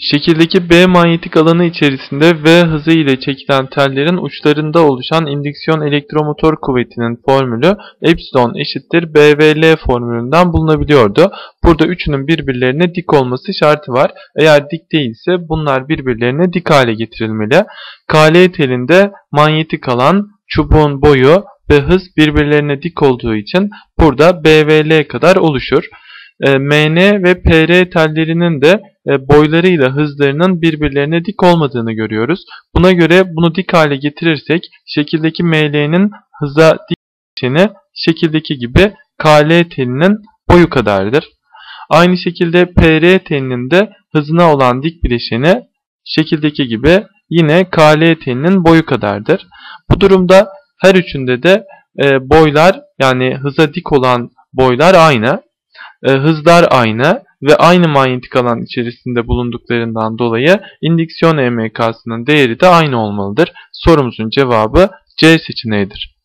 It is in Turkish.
Şekildeki B manyetik alanı içerisinde V hızı ile çekilen tellerin uçlarında oluşan indüksiyon elektromotor kuvvetinin formülü epsilon eşittir BVL formülünden bulunabiliyordu. Burada üçünün birbirlerine dik olması şartı var. Eğer dik değilse bunlar birbirlerine dik hale getirilmeli. KL telinde manyetik alan, çubuğun boyu ve hız birbirlerine dik olduğu için burada BVL kadar oluşur. E, MN ve PR tellerinin de e, boylarıyla hızlarının birbirlerine dik olmadığını görüyoruz. Buna göre bunu dik hale getirirsek şekildeki ML'nin hıza dik bileşeni şekildeki gibi KL telinin boyu kadardır. Aynı şekilde PR telinin de hızına olan dik bileşeni şekildeki gibi yine KL telinin boyu kadardır. Bu durumda her üçünde de e, boylar yani hıza dik olan boylar aynı e, hızlar aynı ve aynı manyetik alan içerisinde bulunduklarından dolayı indüksiyon EMK'sının değeri de aynı olmalıdır. Sorumuzun cevabı C seçeneğidir.